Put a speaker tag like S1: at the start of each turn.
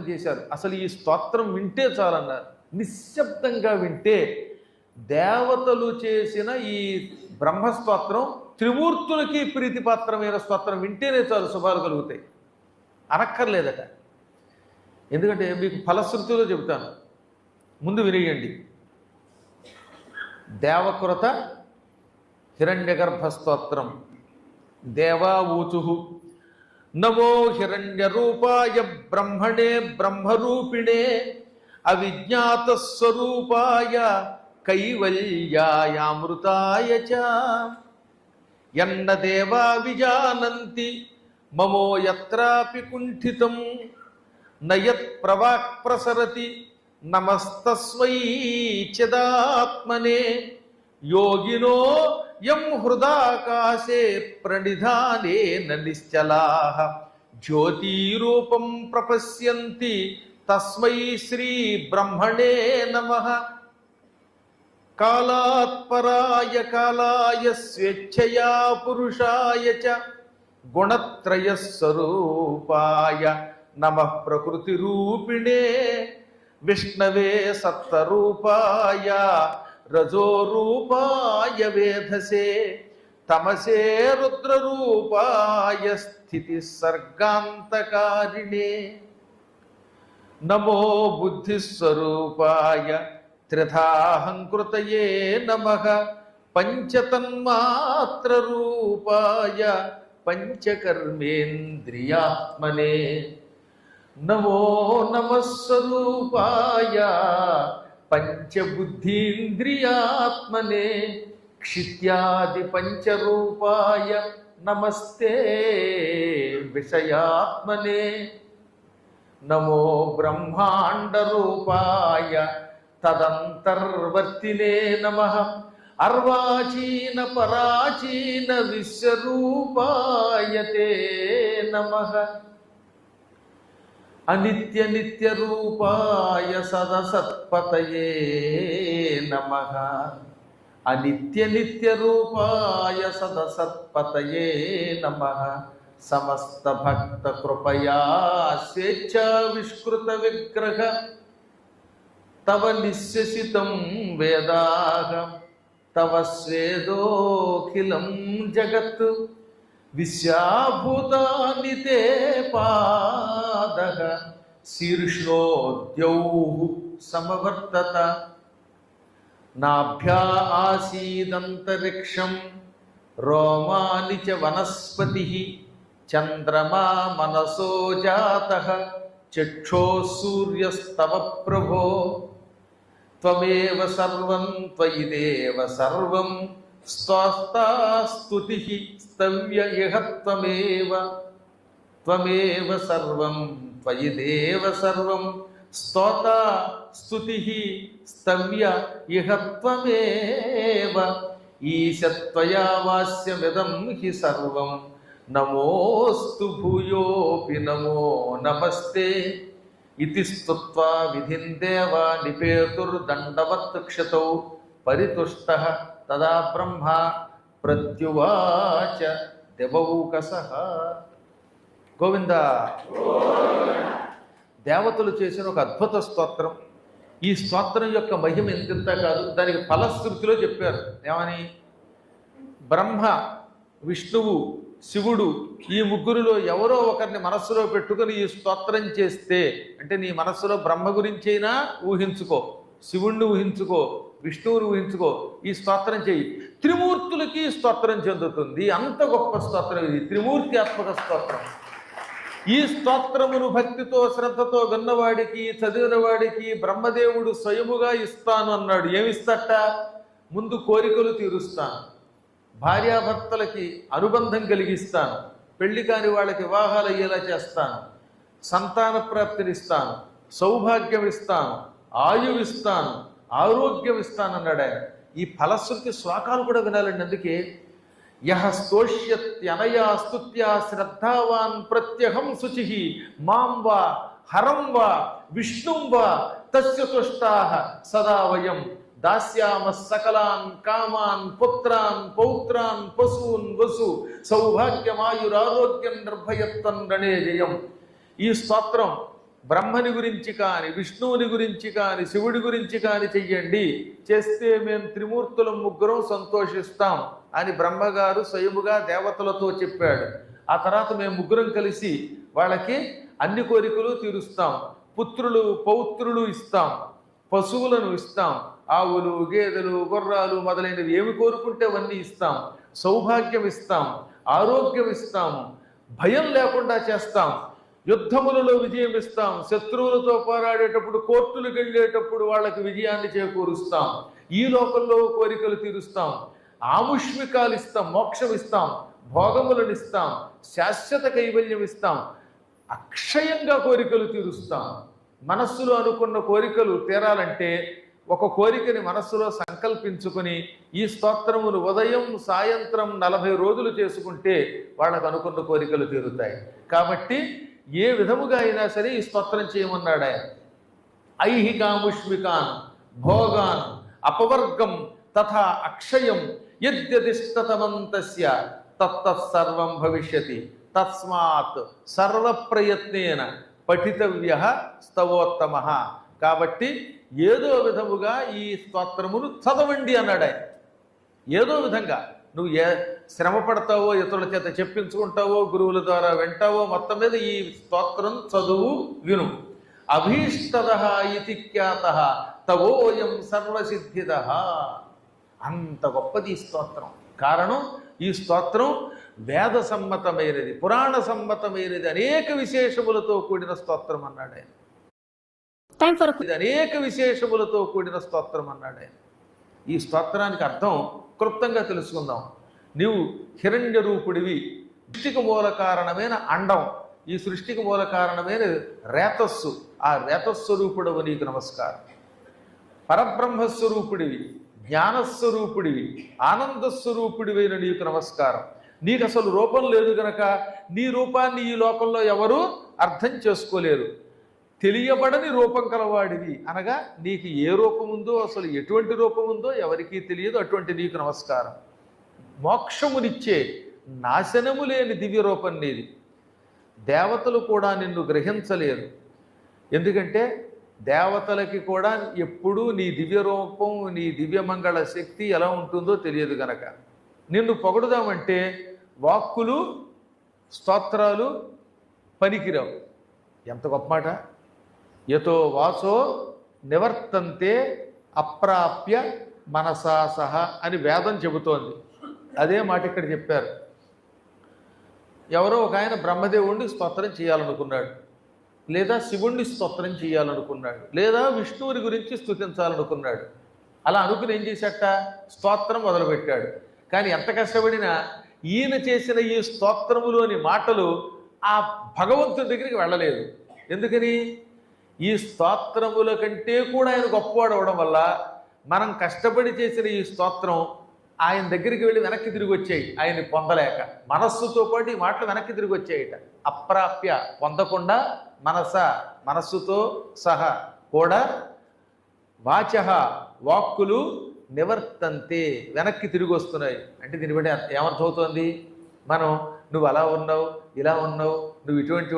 S1: చేశారు. అసలు ఈ స్తోత్రం వింటే చాలన్నారు నిశ్శబ్దంగా వింటే దేవతలు చేసిన ఈ బ్రహ్మస్తోత్రం త్రిమూర్తులకి ప్రీతిపాత్రమైన స్తోత్రం వింటేనే చాలు శుభాలు కలుగుతాయి. అనక్కర్లేదట. ఎందుకంటే మీకు ఫలశ్రుతిలో చెబుతాను. ముందు వినియండి. దేవకృత హిరణ్యగర్భ స్తోత్రం. దేవా ఊచు నమో హిరణ్య రూపాయ బ్రహ్మణే బ్రహ్మరూపిణే అవిజ్ఞాత స్వరూపాయ కైవల్యాయామృతాయ చ. ఎన్న దేవా విజానంతి మమో యత్రాపి కుంఠితం నయత్ ప్రవాక్ ప్రసరతి నమస్తస్వై చిదాత్మనే. యోగినో ఎం హృదాకాశే ప్రణిధానేన నిశ్చలాః. జ్యోతిరూపం ప్రపశ్యంతి తస్మై శ్రీ బ్రహ్మణే నమ. కాలాత్పరాయ కాలాయ స్వేచ్ఛయా పురుషాయ చ గుణత్రయ స్వరూపాయ నమ ప్రకృతి రూపిణే విష్ణవే సత్వరూపాయ రజోరూపాయ వేధసే తమసే రుద్రరూపాయ స్థితి సర్గాంతకారిణే. నమో బుద్ధిస్వరూపాయ త్రిధాహంకృతయే నమ పంచతన్మాత్రరూపాయ పంచకర్మేంద్రియాత్మనే. నమో నమస్వరూపాయ పంచబుద్ధీంద్రియాత్మనే క్షిత్యాది పంచరూపాయ నమస్తే విషయాత్మనే నమో బ్రహ్మాండ రూపాయ తదంతర్వర్తినే నమ అర్వాచీన పరాచీన విశ్వరూపాయతే నమ అనిత్య నిత్య రూపాయ సదసత్పతయే నమ. అనిత్య నిత్య రూపాయ సదసత్పతయే నమ. సమస్త భక్త కృపయా స్వేచ్ఛా విష్కృత విగ్రహ. తవ నిశ్వసితం వేదాహ. తవ స్వేదోఖిలం జగత్. విశ్వాభూతాని తే పా పాద శీర్ష్ణోద్యౌ సమవర్తత. నాభ్యా ఆసీదంతరిక్షం రోమాని చ వనస్పతి చంద్రమా మనసో జాత చక్షో సూర్యస్తవ ప్రభో. త్వమేవ సర్వం త్వయి దేవ సర్వం స్వాస్తాస్తుతి స్తవ్య ఇహ త్వమేవ. త్వమేవ సర్వం త్వయి దేవ సర్వం. స్తోత స్థుతి స్తవ్య ఇహ త్వమేవ. ఈశత్వయా వాస్యమిదం హి సర్వం. నమోస్తు భూయోపి నమో నమస్తే. ఇది స్తుత్వా విధిం దేవ నిపేతుర్దండవత్ క్షతౌ పరితుష్ట తదా బ్రహ్మ ప్రత్యువాచ. దేవౌకస. గోవింద. దేవతలు చేసిన ఒక అద్భుత స్తోత్రం. ఈ స్తోత్రం యొక్క మహిమ ఎంతింత కాదు దానికి ఫలశ్రుతిలో చెప్పారు. ఏమని? బ్రహ్మ విష్ణువు శివుడు ఈ ముగ్గురులో ఎవరో ఒకరిని మనస్సులో పెట్టుకుని ఈ స్తోత్రం చేస్తే అంటే నీ మనస్సులో బ్రహ్మ గురించైనా ఊహించుకో శివుణ్ణి ఊహించుకో విష్ణువుని ఊహించుకో ఈ స్తోత్రం చేయి. త్రిమూర్తులకి స్తోత్రం చెందుతుంది. అంత గొప్ప స్తోత్రం ఇది. త్రిమూర్తి ఆత్మక స్తోత్రం. ఈ స్తోత్రమును భక్తితో శ్రద్ధతో విన్నవాడికి చదివిన వాడికి బ్రహ్మదేవుడు స్వయముగా ఇస్తాను అన్నాడు. ఏమిస్తట? ముందు కోరికలు తీరుస్తాను. భార్యాభర్తలకి అనుబంధం కలిగిస్తాను. పెళ్ళి కాని వాళ్ళకి వివాహాలు అయ్యేలా చేస్తాను. సంతాన ప్రాప్తినిస్తాను. సౌభాగ్యం ఇస్తాను. ఆయువు ఇస్తాను. ఆరోగ్యం ఇస్తాను అన్నాడు ఆయన. ఈ ఫలశ్రుతి శ్లోకాలు కూడా వినాలండి. అందుకే యహ స్తోష్యత్యనయా స్తుత్యా శ్రద్ధావాన్ ప్రత్యహం శుచి మాం వా హరం వా విష్ణుం వా తస్య తుష్టాః సదా వయం దాస్యామ సకలాన్ కామాన్ పుత్రాన్ పౌత్రాన్ పశూన్ వసు సౌభాగ్యమాయురారోగ్యం నిర్భయత్వం రణే జయం ఈ స్తోత్రం బ్రహ్మని గురించి కాని విష్ణువుని గురించి కాని శివుడి గురించి కాని చెయ్యండి. చేస్తే మేము త్రిమూర్తులం ముగ్గురం సంతోషిస్తాం. అని బ్రహ్మగారు స్వయముగా దేవతలతో చెప్పాడు. ఆ తర్వాత మేము ముగ్గురం కలిసి వాళ్ళకి అన్ని కోరికలు తీరుస్తాం. పుత్రులు పౌత్రులు ఇస్తాం. పశువులను ఇస్తాం. ఆవులు గేదెలు గుర్రాలు మొదలైనవి ఏమి కోరుకుంటే అవన్నీ ఇస్తాం. సౌభాగ్యం ఇస్తాం. ఆరోగ్యం ఇస్తాము భయం లేకుండా చేస్తాం. యుద్ధములలో విజయం ఇస్తాం. శత్రువులతో పోరాడేటప్పుడు కోర్టులకు వెళ్ళేటప్పుడు వాళ్ళకి విజయాన్ని చేకూరుస్తాం. ఈ లోకంలో కోరికలు తీరుస్తాం. ఆముష్మికాలు ఇస్తాం మోక్షం ఇస్తాం భోగములను ఇస్తాం శాశ్వత కైవల్యం ఇస్తాం అక్షయంగా కోరికలు తీరుస్తాం. మనస్సులో అనుకున్న కోరికలు తీరాలంటే ఒక కోరికని మనస్సులో సంకల్పించుకొని ఈ స్తోత్రమును ఉదయం సాయంత్రం నలభై రోజులు చేసుకుంటే వాళ్ళకు అనుకున్న కోరికలు తీరుతాయి. కాబట్టి ఏ విధముగా అయినా సరే ఈ స్తోత్రం చేయమన్నాడు ఆయన ఐహికాముష్మికాన్ భోగాన్ అపవర్గం తథా అక్షయం యద్యదిష్టతమంతస్య తత్తసర్వం భవిష్యతి తస్మాత్ సర్వప్రయత్నేన పఠితవ్య స్తవోత్తమ కాబట్టి ఏదో విధముగా ఈ స్తోత్రమును చదవండి అన్నాడు ఆయన ఏదో విధంగా నువ్వు ఏ శ్రమ పడతావో ఇతరుల చేత చెప్పించుకుంటావో గురువుల ద్వారా వింటావో మొత్తం మీద ఈ స్తోత్రం చదువు విను. అభీష్టద ఇది ఖ్యాత తవోయం సర్వసిద్ధిద అంత గొప్పది ఈ స్తోత్రం. కారణం ఈ స్తోత్రం వేద సమ్మతమైనది పురాణ సమ్మతమైనది అనేక విశేషములతో కూడిన స్తోత్రం అన్నాడు ఆయన. ఇది అనేక విశేషములతో కూడిన స్తోత్రం అన్నాడు ఆయన. ఈ స్తోత్రానికి అర్థం క్లుప్తంగా తెలుసుకుందాం. నీవు హిరణ్య రూపుడివి సృష్టికి మూల కారణమైన అండం ఈ సృష్టికి మూల కారణమైన రేతస్సు ఆ రేతస్వరూపుడవు నీకు నమస్కారం. పరబ్రహ్మస్వరూపుడివి జ్ఞానస్వరూపుడివి ఆనందస్వరూపుడివైన నీకు నమస్కారం. నీకు అసలు రూపం లేదు గనక నీ రూపాన్ని ఈ లోకంలో ఎవరు అర్థం చేసుకోలేరు. తెలియబడని రూపం కలవాడివి అనగా నీకు ఏ రూపం ఉందో అసలు ఎటువంటి రూపం ఉందో ఎవరికీ తెలియదు అటువంటి నీకు నమస్కారం. మోక్షమునిచ్చే నాశనము లేని దివ్య రూపం నీది. దేవతలు కూడా నిన్ను గ్రహించలేరు. ఎందుకంటే దేవతలకి కూడా ఎప్పుడూ నీ దివ్య రూపం నీ దివ్యమంగళ శక్తి ఎలా ఉంటుందో తెలియదు గనక. నిన్ను పొగడుదామంటే వాక్కులు స్తోత్రాలు పనికిరావు. ఎంత గొప్ప మాట. యతో వాసో నివర్తంతే అప్రాప్య మనసా సహ అని వేదం చెబుతోంది. అదే మాట ఇక్కడ చెప్పారు. ఎవరో ఒక ఆయన బ్రహ్మదేవుడిని స్తోత్రం చేయాలనుకున్నాడు. లేదా శివుణ్ణి స్తోత్రం చేయాలనుకున్నాడు లేదా విష్ణువుని గురించి స్తుతించాలనుకున్నాడు. అలా అనుకుని ఏం చేశాట? స్తోత్రం మొదలుపెట్టాడు. కానీ ఎంత కష్టపడినా ఈయన చేసిన ఈ స్తోత్రములోని మాటలు ఆ భగవంతుడి దగ్గరికి వెళ్ళలేదు. ఎందుకని? ఈ స్తోత్రముల కంటే కూడా ఆయన గొప్పవాడు అవడం వల్ల మనం కష్టపడి చేసిన ఈ స్తోత్రం ఆయన దగ్గరికి వెళ్ళి వెనక్కి తిరిగి వచ్చాయి. ఆయన్ని పొందలేక. మనస్సుతో పాటు ఈ మాటలు వెనక్కి తిరిగి వచ్చాయట. అప్రాప్య పొందకుండా మనస మనస్సుతో సహా కూడా వాచ వాక్కులు నివర్తంతే వెనక్కి తిరిగి వస్తున్నాయి. అంటే దీన్ని బట్టి ఏమర్థమవుతోంది? మనం నువ్వు అలా ఉన్నావు ఇలా ఉన్నావు నువ్వు ఇటువంటి